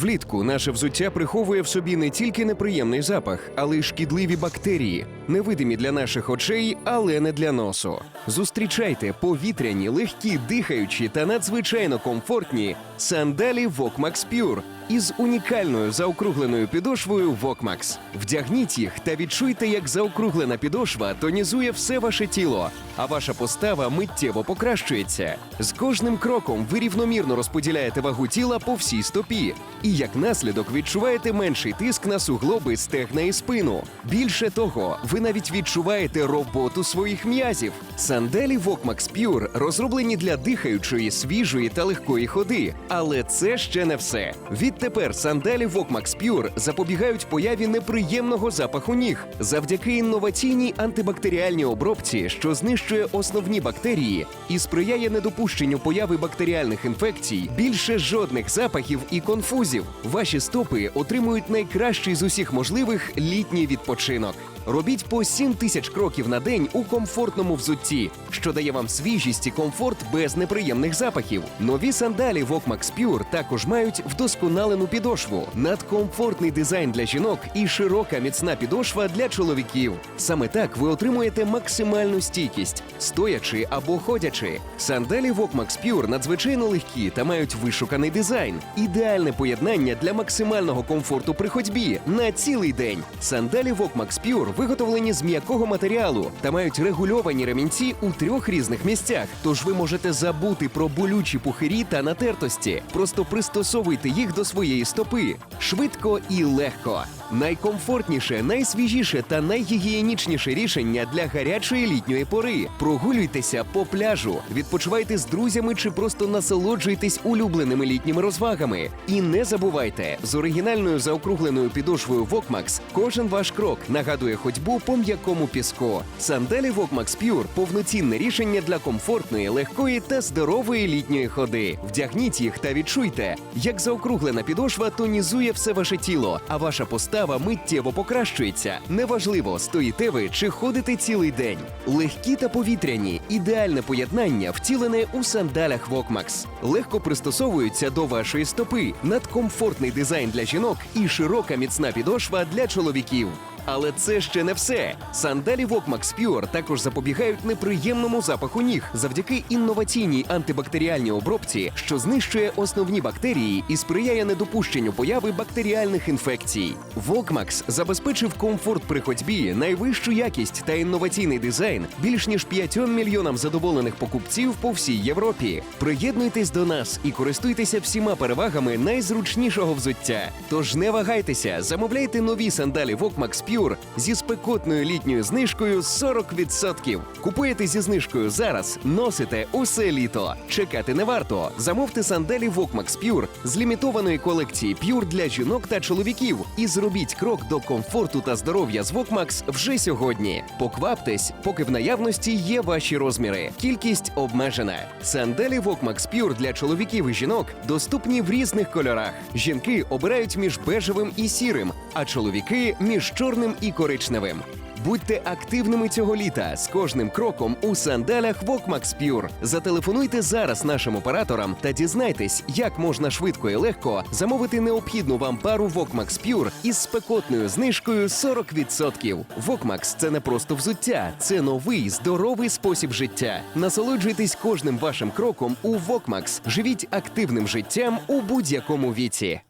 Влітку наше взуття приховує в собі не тільки неприємний запах, але й шкідливі бактерії, невидимі для наших очей, але не для носу. Зустрічайте повітряні, легкі, дихаючі та надзвичайно комфортні сандалі Вокмакс Pure із унікальною заокругленою підошвою Вокмакс. Вдягніть їх та відчуйте, як заокруглена підошва тонізує все ваше тіло, а ваша постава миттєво покращується. З кожним кроком ви рівномірно розподіляєте вагу тіла по всій стопі, і як наслідок відчуваєте менший тиск на суглоби, стегна і спину. Більше того, ви навіть відчуваєте роботу своїх м'язів. Сандалі Вокмакс Pure розроблені для дихаючої, свіжої та легкої ходи. Але це ще не все. Відтепер сандалі Вокмакс Pure запобігають появі неприємного запаху ніг завдяки інноваційній антибактеріальній обробці, що знищує основні бактерії і сприяє недопущенню появи бактеріальних інфекцій. Більше жодних запахів і конфузів. Ваші стопи отримують найкращий з усіх можливих літній відпочинок. Робіть по 7 тисяч кроків на день у комфортному взутті, що дає вам свіжість і комфорт без неприємних запахів. Нові сандалі Vokmax Pure також мають вдосконалену підошву, надкомфортний дизайн для жінок і широка міцна підошва для чоловіків. Саме так ви отримуєте максимальну стійкість, стоячи або ходячи. Сандалі Vokmax Pure надзвичайно легкі та мають вишуканий дизайн. Ідеальне поєднання для максимального комфорту при ходьбі на цілий день. Сандалі Vokmax Pure виготовлені з м'якого матеріалу та мають регульовані ремінці у трьох різних місцях. Тож ви можете забути про болючі пухирі та натертості. Просто пристосовуйте їх до своєї стопи швидко і легко. Найкомфортніше, найсвіжіше та найгігієнічніше рішення для гарячої літньої пори. Прогулюйтеся по пляжу, відпочивайте з друзями чи просто насолоджуйтесь улюбленими літніми розвагами. І не забувайте, з оригінальною заокругленою підошвою Vokmax кожен ваш крок нагадує ходьбу по м'якому піску. Сандалі Vokmax Pure – повноцінне рішення для комфортної, легкої та здорової літньої ходи. Вдягніть їх та відчуйте, як заокруглена підошва тонізує все ваше тіло, а ваша постава миттєво покращується. Неважливо, стоїте ви чи ходите цілий день. Легкі та повітряні ідеальне поєднання втілене у сандалях Vokmax. Легко пристосовуються до вашої стопи, надкомфортний дизайн для жінок і широка міцна підошва для чоловіків. Але це ще не все. Сандалі Vokmax Pure також запобігають неприємному запаху ніг завдяки інноваційній антибактеріальній обробці, що знищує основні бактерії і сприяє недопущенню появи бактеріальних інфекцій. Vokmax забезпечив комфорт при ходьбі, найвищу якість та інноваційний дизайн більш ніж 5 мільйонам задоволених покупців по всій Європі. Приєднуйтесь до нас і користуйтеся всіма перевагами найзручнішого взуття. Тож не вагайтеся, замовляйте нові сандалі Vokmax Pure зі спекотною літньою знижкою 40%. Купуєте зі знижкою зараз, носите усе літо. Чекати не варто. Замовте сандалі Vokmax Pure з лімітованої колекції Pure для жінок та чоловіків і зробіть крок до комфорту та здоров'я з Vokmax вже сьогодні. Покваптесь, поки в наявності є ваші розміри. Кількість обмежена. Сандалі Vokmax Pure для чоловіків і жінок доступні в різних кольорах. Жінки обирають між бежевим і сірим, а чоловіки між чорним і коричневим. Будьте активними цього літа з кожним кроком у сандалях Vokmax Pure. Зателефонуйте зараз нашим операторам та дізнайтесь, як можна швидко і легко замовити необхідну вам пару Vokmax Pure із спекотною знижкою 40%. Vokmax – це не просто взуття, це новий здоровий спосіб життя. Насолоджуйтесь кожним вашим кроком у Vokmax. Живіть активним життям у будь-якому віці.